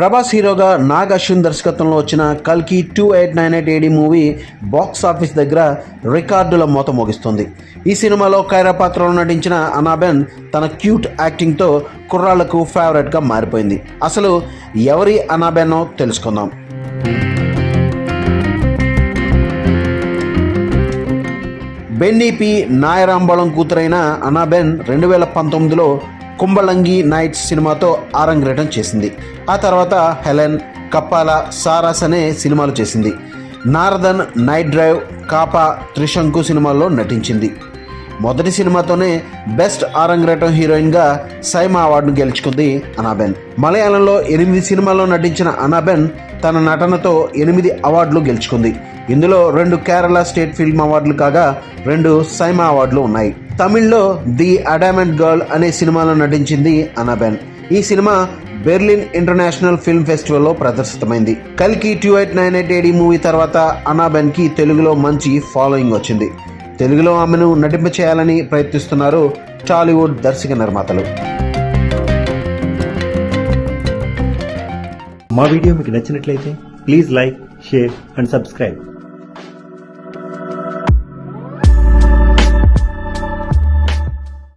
ప్రభాస్ హీరోగా నాగ్ అశ్విన్ దర్శకత్వంలో వచ్చిన కల్కి two eight nine eight AD movie box office దగ్గర రికార్డుల మూత మోగిస్తుంది. ఈ సినిమాలో కైరా పాత్రలో నటించిన అనాబెన్ తన క్యూట్ యాక్టింగ్తో కుర్రాళ్ళకు ఫేవరెట్గా మారిపోయింది. అసలు ఎవరి అనాబెన్నో తెలుసుకుందాం. బెన్నీపీ నాయరాంబళం కూతురైన అనాబెన్ రెండు వేల పంతొమ్మిదిలో కుంబళంగి నైట్స్ సినిమాతో ఆరంగేటం చేసింది. ఆ తర్వాత హెలెన్ కప్పాల సారాస్ అనే సినిమాలు చేసింది. నారదన్ నైట్ డ్రైవ్ కాపా త్రిశంకు సినిమాల్లో నటించింది. మొదటి సినిమాతోనే బెస్ట్ ఆరంగరేటం హీరోయిన్గా సైమా అవార్డును గెలుచుకుంది అనాబెన్. మలయాళంలో ఎనిమిది సినిమాల్లో నటించిన అనాబెన్ తన నటనతో ఎనిమిది అవార్డులు గెలుచుకుంది. ఇందులో రెండు కేరళ స్టేట్ ఫిల్మ్ అవార్డులు కాగా రెండు సైమా అవార్డులు ఉన్నాయి. తమిళ్ళో ది అడామెంట్ గర్ల్ అనే సినిమాలో నటించింది అనాబెన్. ఈ సినిమా బెర్లిన్ ఇంటర్నేషనల్ ఫిల్మ్ ఫెస్టివల్లో ప్రదర్శితమైంది. కల్కి two eight nine eight AD movie తర్వాత అనాబెన్కి తెలుగులో మంచి ఫాలోయింగ్ వచ్చింది. తెలుగులో ఆమెను నటింప చేయాలని ప్రయత్నిస్తున్నారు టాలీవుడ్ దర్శక నిర్మాతలు. మా వీడియో మీకు నచ్చినట్లయితే please like share and subscribe.